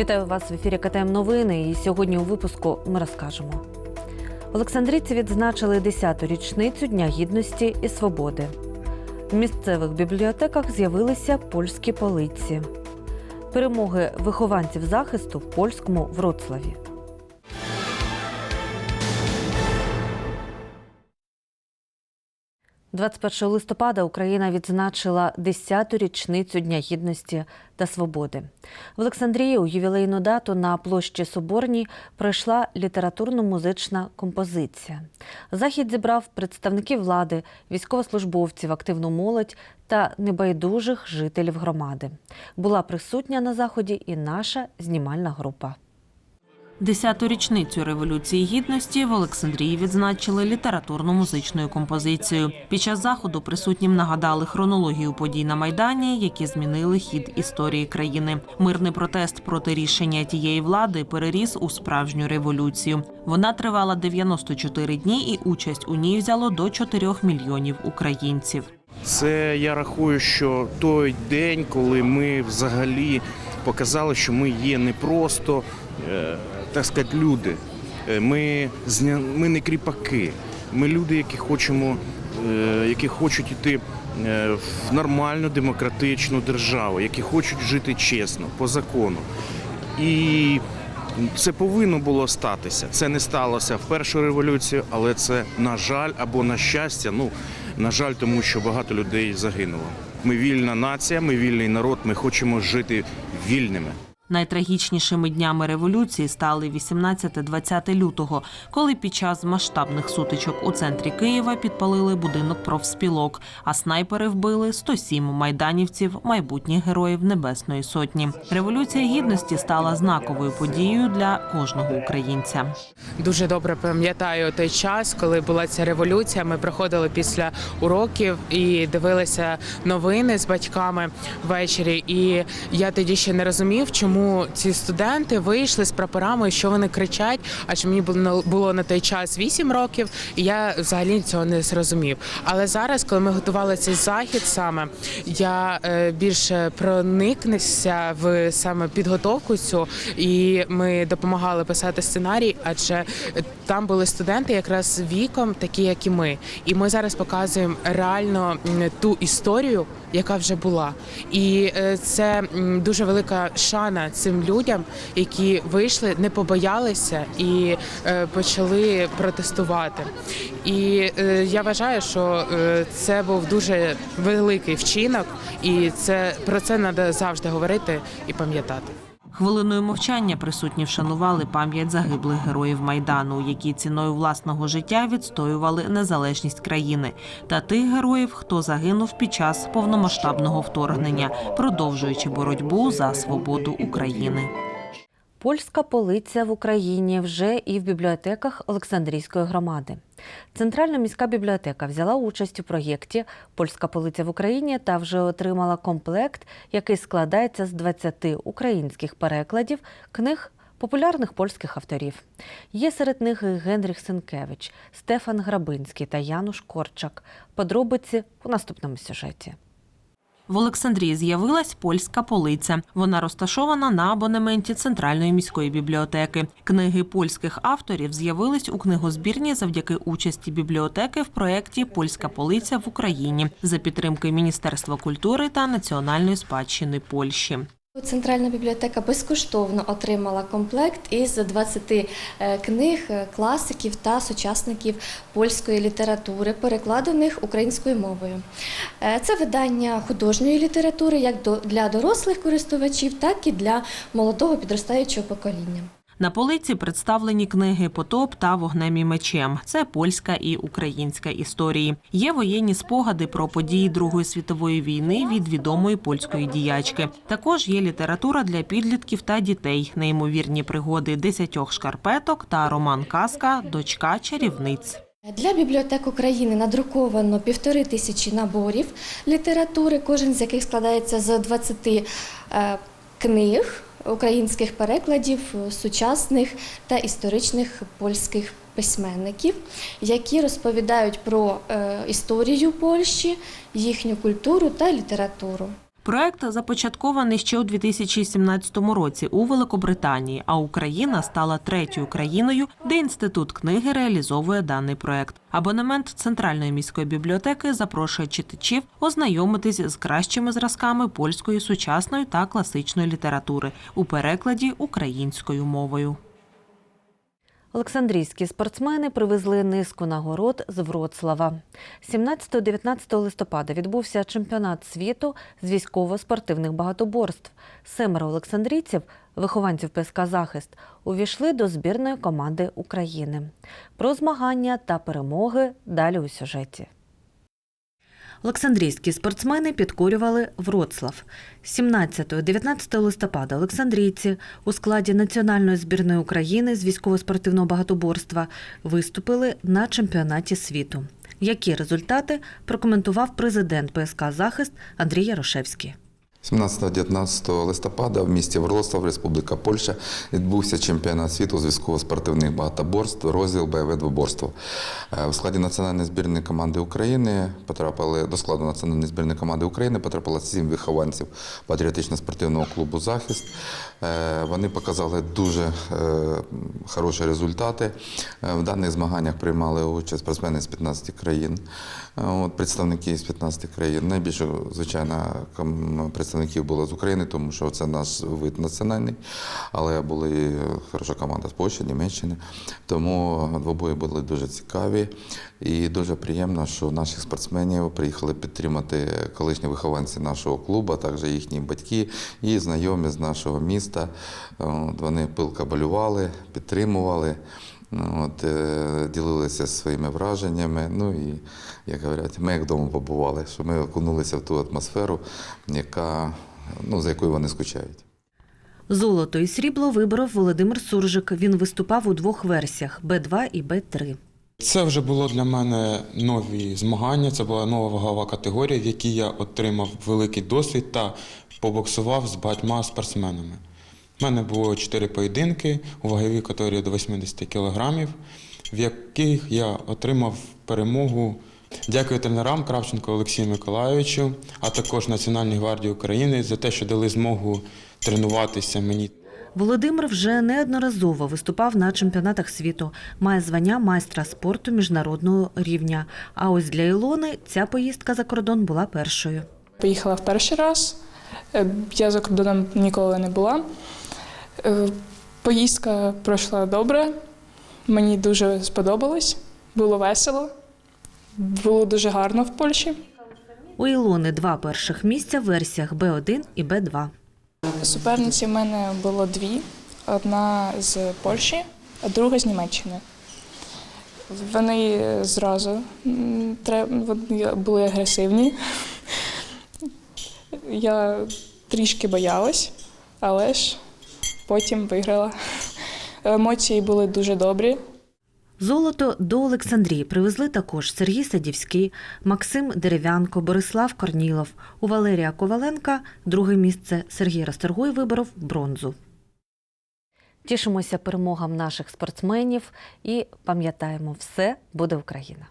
Вітаю вас в ефірі КТМ Новини. І сьогодні у випуску ми розкажемо. Олександрійці відзначили 10-ту річницю Дня гідності і свободи. В місцевих бібліотеках з'явилися польські полиці. Перемоги вихованців захисту в польському Вроцлаві. – 21 листопада Україна відзначила 10-ту річницю Дня гідності та свободи. В Олександрії у ювілейну дату на площі Соборній пройшла літературно-музична композиція. Захід зібрав представників влади, військовослужбовців, активну молодь та небайдужих жителів громади. Була присутня на заході і наша знімальна група. Десяту річницю Революції Гідності в Олександрії відзначили літературно-музичною композицією. Під час заходу присутнім нагадали хронологію подій на Майдані, які змінили хід історії країни. Мирний протест проти рішення тієї влади переріс у справжню революцію. Вона тривала 94 дні, і участь у ній взяло до 4 мільйонів українців. Це я рахую, що той день, коли ми взагалі показали, що ми є не просто, е, так сказати, люди. Е, Ми, ми не кріпаки. Ми люди, які хочемо, е, які хочуть йти е, в нормальну демократичну державу, які хочуть жити чесно, по закону. І це повинно було статися. Це не сталося в першу революцію, але це на жаль або на щастя. Ну на жаль, тому що багато людей загинуло. Ми вільна нація, ми вільний народ. Ми хочемо жити вільними. Найтрагічнішими днями революції стали 18-20 лютого, коли під час масштабних сутичок у центрі Києва підпалили будинок профспілок, а снайпери вбили 107 майданівців, майбутніх героїв Небесної Сотні. Революція гідності стала знаковою подією для кожного українця. Дуже добре пам'ятаю той час, коли була ця революція. Ми приходили після уроків і дивилися новини з батьками ввечері. І я тоді ще не розумів, чому ці студенти вийшли з прапорами, що вони кричать. Адже мені було на той час 8 років, і я взагалі цього не зрозумів. Але зараз, коли ми готували цей захід, саме я е, більше проникнуся в саме підготовку цю, і ми допомагали писати сценарій, адже там були студенти якраз віком, такі як і ми. І ми зараз показуємо реально ту історію, яка вже була. І е, це дуже велика шана цим людям, які вийшли, не побоялися і е, почали протестувати. І е, я вважаю, що е, це був дуже великий вчинок, і це про це треба завжди говорити і пам'ятати. Хвилиною мовчання присутні вшанували пам'ять загиблих героїв майдану, які ціною власного життя відстоювали незалежність країни, та тих героїв, хто загинув під час повномасштабного вторгнення, продовжуючи боротьбу за свободу України. Польська полиця в Україні вже і в бібліотеках Олександрійської громади. Центральна міська бібліотека взяла участь у проєкті Польська полиця в Україні та вже отримала комплект, який складається з 20 українських перекладів книг популярних польських авторів. Є серед них Генріх Сенкевич, Стефан Грабинський та Януш Корчак. Подробиці у наступному сюжеті. В Олександрії з'явилась польська полиця. Вона розташована на абонементі центральної міської бібліотеки. Книги польських авторів з'явились у книгозбірні завдяки участі бібліотеки в проєкті Польська полиця в Україні за підтримки Міністерства культури та національної спадщини Польщі. Центральна бібліотека безкоштовно отримала комплект із 20 е, книг е, класиків та сучасників польської літератури, перекладених українською мовою. Е, Це видання художньої літератури як для дорослих користувачів, так і для молодого підростаючого покоління. На полиці представлені книги Потоп та Вогнем і мечем. Це польська і українська історії. Є воєнні спогади про події Другої світової війни від відомої польської діячки. Також є література для підлітків та дітей, неймовірні пригоди десятьох шкарпеток та роман Казка Дочка чарівниць. Для бібліотек України надруковано півтори тисячі наборів літератури, кожен з яких складається з 20 е, книг українських перекладів е, сучасних та історичних польських письменників, які розповідають про е, історію Польщі, їхню культуру та літературу. Проект започаткований ще у 2017 році у Великобританії, а Україна стала третьою країною, де інститут книги реалізовує даний проект. Абонемент центральної міської бібліотеки запрошує читачів ознайомитись з кращими зразками польської сучасної та класичної літератури у перекладі українською мовою. Олександрійські спортсмени привезли низку нагород з Вроцлава. 17-19 листопада відбувся чемпіонат світу з військово-спортивних багатоборств. Семеро олександрійців, вихованців ПСК Захист, увійшли до збірної команди України. Про змагання та перемоги далі у сюжеті. Олександрійські спортсмени підкорювали Вроцлав. 17-19 листопада олександрійці у складі національної збірної України з військово-спортивного багатоборства виступили на чемпіонаті світу. Які результати прокоментував президент ПСК Захист Андрій Ярошевський. 17-19 листопада в місті Вроцлав, Республіка Польща, відбувся чемпіонат світу з військово-спортивних багатоборств, розділ бойове двоборство. Е, В складі національної збірної команди України потрапили до складу національної збірної команди України потрапило сім вихованців патріотично-спортивного клубу Захист. Е, Вони показали дуже е, хороші результати. В даних змаганнях приймали участь спортсмени з 15 країн. Представники з 15 країн. Найбільше, звичайно, ком- представників було з України, тому що це наш вид національний, але були хороша команда з Польщі, Німеччини. Тому двобої були дуже цікаві і дуже приємно, що наших спортсменів приїхали підтримати колишні вихованці нашого клубу, а також їхні батьки і знайомі з нашого міста. Вони пилка болювали, підтримували. Ну, От, е, ділилися своїми враженнями. Ну і, як говорять, ми як вдома побували, що ми окунулися в ту атмосферу, яка, ну, за якою вони скучають. Золото і срібло виборов Володимир Суржик. Він виступав у двох версіях Б2 і Б3. Це вже було для мене нові змагання. Це була нова вагова категорія, в якій я отримав великий досвід та побоксував з багатьма спортсменами. У мене було чотири поєдинки у ваговій категорії до 80 кілограмів, в яких я отримав перемогу. Дякую тренерам Кравченко Олексію Миколайовичу, а також Національній гвардії України за те, що дали змогу тренуватися мені. Володимир вже неодноразово виступав на чемпіонатах світу, має звання майстра спорту міжнародного рівня. А ось для Ілони ця поїздка за кордон була першою. Поїхала в перший раз. Е, Я за кордоном ніколи не була. Е, Поїздка пройшла добре. Мені дуже сподобалось, було весело, було дуже гарно в Польщі. У Ілони два перших місця в версіях Б1 і Б2. Суперниці в мене було дві: одна з Польщі, а друга з Німеччини. Вони зразу вони були агресивні. Я трішки боялась, але ж потім виграла. Емоції були дуже добрі. Золото до Олександрії привезли також Сергій Садівський, Максим Дерев'янко, Борислав Корнілов. У Валерія Коваленка друге місце Сергій Растергой виборов бронзу. Тішимося перемогам наших спортсменів і пам'ятаємо, все буде Україна.